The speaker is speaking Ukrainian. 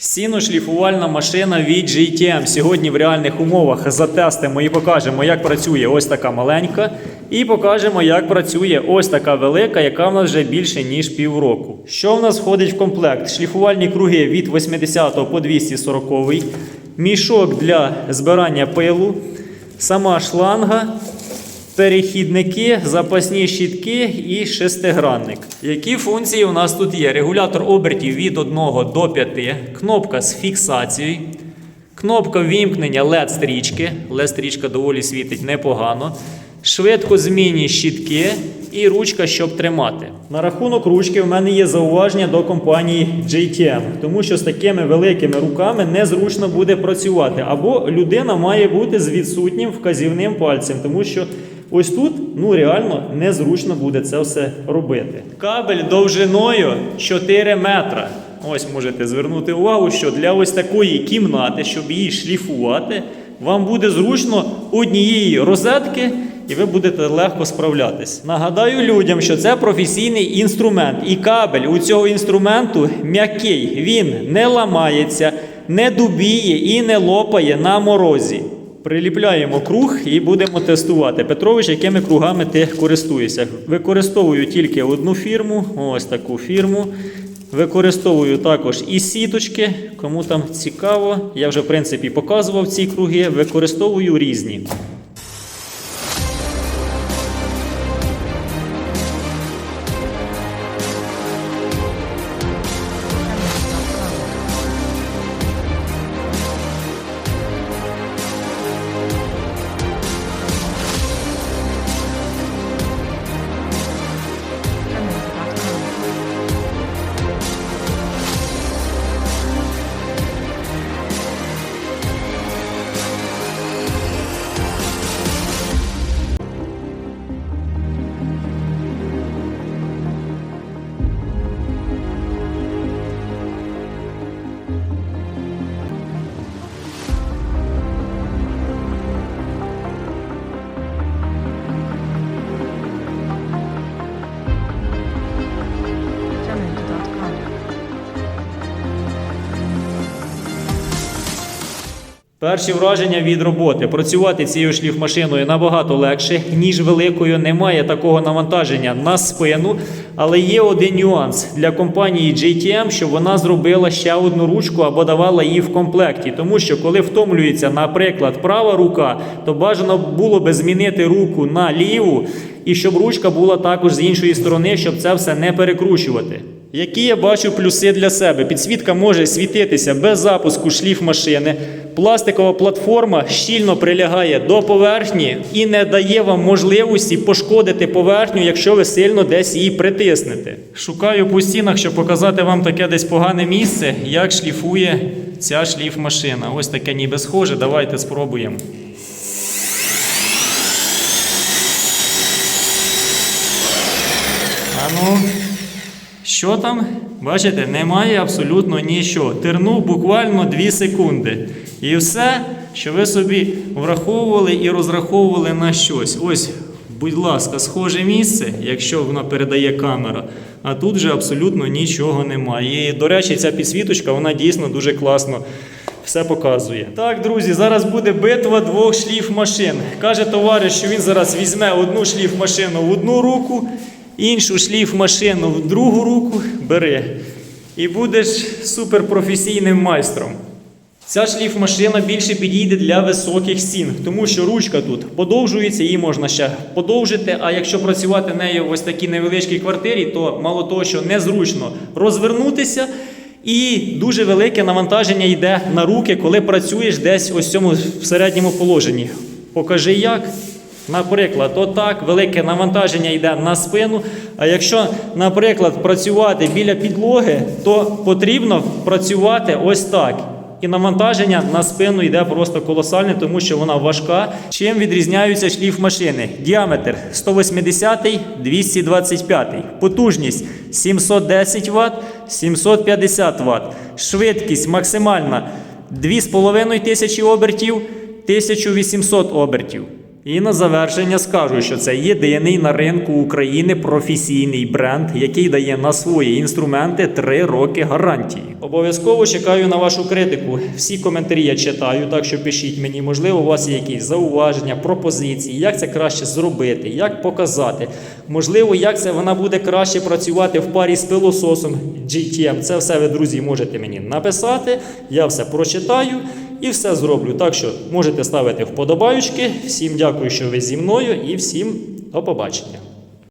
Сіношліфувальна машина від GTM. Сьогодні в реальних умовах затестимо і покажемо, як працює ось така маленька. І покажемо, як працює ось така велика, яка в нас вже більше ніж півроку. Що в нас входить в комплект? Шліфувальні круги від 80 по 240, мішок для збирання пилу, сама шланга, перехідники, запасні щітки і шестигранник. Які функції у нас тут є? Регулятор обертів від 1 до 5, кнопка з фіксацією, кнопка вімкнення LED стрічки. LED стрічка доволі світить непогано. Швидкозмінні щітки і ручка, щоб тримати. На рахунок ручки в мене є зауваження до компанії JTM, тому що з такими великими руками незручно буде працювати. Або людина має бути з відсутнім вказівним пальцем, тому що ось тут ну реально незручно буде це все робити. Кабель довжиною 4 метра. Ось можете звернути увагу, що для ось такої кімнати, щоб її шліфувати, вам буде зручно однієї розетки, і ви будете легко справлятись. Нагадаю людям, що це професійний інструмент, і кабель у цього інструменту м'який. Він не ламається, не дубіє і не лопає на морозі. Приліпляємо круг і будемо тестувати. Петрович, якими кругами ти користуєшся? Використовую тільки одну фірму, ось таку фірму. Використовую також і сіточки. Кому там цікаво, я вже в принципі показував ці круги. Використовую різні. Перші враження від роботи. Працювати цією шліфмашиною набагато легше, ніж великою. Немає такого навантаження на спину. Але є один нюанс для компанії JTM, що вона зробила ще одну ручку або давала її в комплекті. Тому що коли втомлюється, наприклад, права рука, то бажано було би змінити руку на ліву, і щоб ручка була також з іншої сторони, щоб це все не перекручувати. Які я бачу плюси для себе? Підсвітка може світитися без запуску шліф машини. Пластикова платформа щільно прилягає до поверхні і не дає вам можливості пошкодити поверхню, якщо ви сильно десь її притиснете. Шукаю по стінах, щоб показати вам таке десь погане місце, як шліфує ця шліф-машина. Ось таке ніби схоже. Давайте спробуємо. А ну, що там? Бачите, немає абсолютно нічого. Тернув буквально 2 секунди. І все, що ви собі враховували і розраховували на щось. Ось, будь ласка, схоже місце, якщо воно передає камера. А тут вже абсолютно нічого немає. І, до речі, ця підсвіточка, вона дійсно дуже класно все показує. Так, друзі, зараз буде битва двох шліф-машин. Каже товариш, що він зараз візьме одну шліф-машину в одну руку, іншу шліф-машину в другу руку. Бери. І будеш суперпрофесійним майстром. Ця шліф-машина більше підійде для високих стін, тому що ручка тут подовжується, її можна ще подовжити. А якщо працювати нею в ось такій невеличкій квартирі, то мало того, що незручно розвернутися, і дуже велике навантаження йде на руки, коли працюєш десь ось цьому в середньому положенні. Покажи як. Наприклад, отак велике навантаження йде на спину. А якщо, наприклад, працювати біля підлоги, то потрібно працювати ось так. І навантаження на спину йде просто колосальне, тому що вона важка. Чим відрізняються шліф машини? Діаметр 180 225 потужність 710 Вт, 750 Вт, швидкість максимальна 2500 обертів, 1800 обертів. І на завершення скажу, що це єдиний на ринку України професійний бренд, який дає на свої інструменти 3 роки гарантії. Обов'язково чекаю на вашу критику. Всі коментарі я читаю, так що пишіть мені. Можливо, у вас є якісь зауваження, пропозиції, як це краще зробити, як показати. Можливо, як це вона буде краще працювати в парі з пилососом GTM. Це все ви, друзі, можете мені написати. Я все прочитаю. І все зроблю. Так що можете ставити вподобаючки. Всім дякую, що ви зі мною, і всім до побачення.